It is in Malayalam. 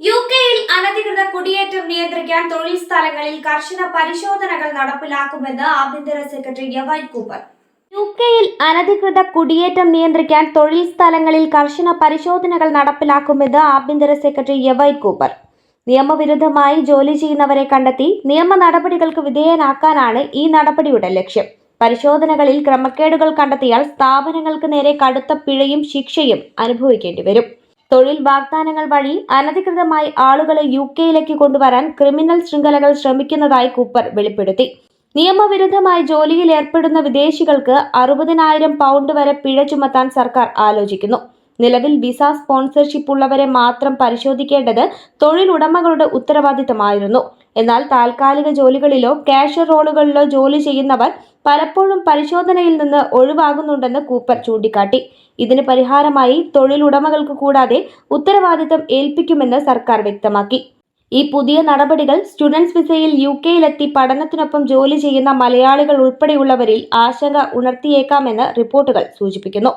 യു കെയിൽ അനധികൃത കുടിയേറ്റം നിയന്ത്രിക്കാൻ തൊഴിൽ സ്ഥലങ്ങളിൽ കർശന പരിശോധനകൾ നടപ്പിലാക്കുമെന്ന് ആഭ്യന്തര സെക്രട്ടറി യവൈൻ കൂപ്പർ യു കെയിൽ അനധികൃത കുടിയേറ്റം നിയന്ത്രിക്കാൻ തൊഴിൽ സ്ഥലങ്ങളിൽ കർശന പരിശോധനകൾ നടപ്പിലാക്കുമെന്ന് ആഭ്യന്തര സെക്രട്ടറി യവൈൻ കൂപ്പർ നിയമവിരുദ്ധമായി ജോലി ചെയ്യുന്നവരെ കണ്ടെത്തി നിയമ നടപടികൾക്ക് വിധേയനാക്കാനാണ് ഈ നടപടിയുടെ ലക്ഷ്യം. പരിശോധനകളിൽ ക്രമക്കേടുകൾ കണ്ടെത്തിയാൽ സ്ഥാപനങ്ങൾക്ക് നേരെ കടുത്ത പിഴയും ശിക്ഷയും അനുഭവിക്കേണ്ടി വരും. തൊഴിൽ വാഗ്ദാനങ്ങൾ വഴി അനധികൃതമായി ആളുകളെ യു കെയിലേക്ക് കൊണ്ടുവരാൻ ക്രിമിനൽ ശൃംഖലകൾ ശ്രമിക്കുന്നതായി കൂപ്പർ വെളിപ്പെടുത്തി. നിയമവിരുദ്ധമായി ജോലിയിൽ ഏർപ്പെടുന്ന വിദേശികൾക്ക് അറുപതിനായിരം പൗണ്ട് വരെ പിഴ ചുമത്താൻ സർക്കാർ ആലോചിക്കുന്നു. നിലവിൽ വിസ സ്പോൺസർഷിപ്പ് ഉള്ളവരെ മാത്രം പരിശോധിക്കേണ്ടത് തൊഴിലുടമകളുടെ ഉത്തരവാദിത്തമായിരുന്നു. എന്നാൽ താൽക്കാലിക ജോലികളിലോ കാഷ്യർ റോളുകളിലോ ജോലി ചെയ്യുന്നവർ പലപ്പോഴും പരിശോധനയിൽ നിന്ന് ഒഴിവാകുന്നുണ്ടെന്ന് കൂപ്പർ ചൂണ്ടിക്കാട്ടി. ഇതിന് പരിഹാരമായി തൊഴിലുടമകൾക്ക് കൂടാതെ ഉത്തരവാദിത്തം ഏൽപ്പിക്കുമെന്ന് സർക്കാർ വ്യക്തമാക്കി. ഈ പുതിയ നടപടികൾ സ്റ്റുഡൻസ് വിസയിൽ യു കെയിലെത്തി പഠനത്തിനൊപ്പം ജോലി ചെയ്യുന്ന മലയാളികൾ ഉൾപ്പെടെയുള്ളവരിൽ ആശങ്ക ഉണർത്തിയേക്കാമെന്ന് റിപ്പോർട്ടുകൾ സൂചിപ്പിക്കുന്നു.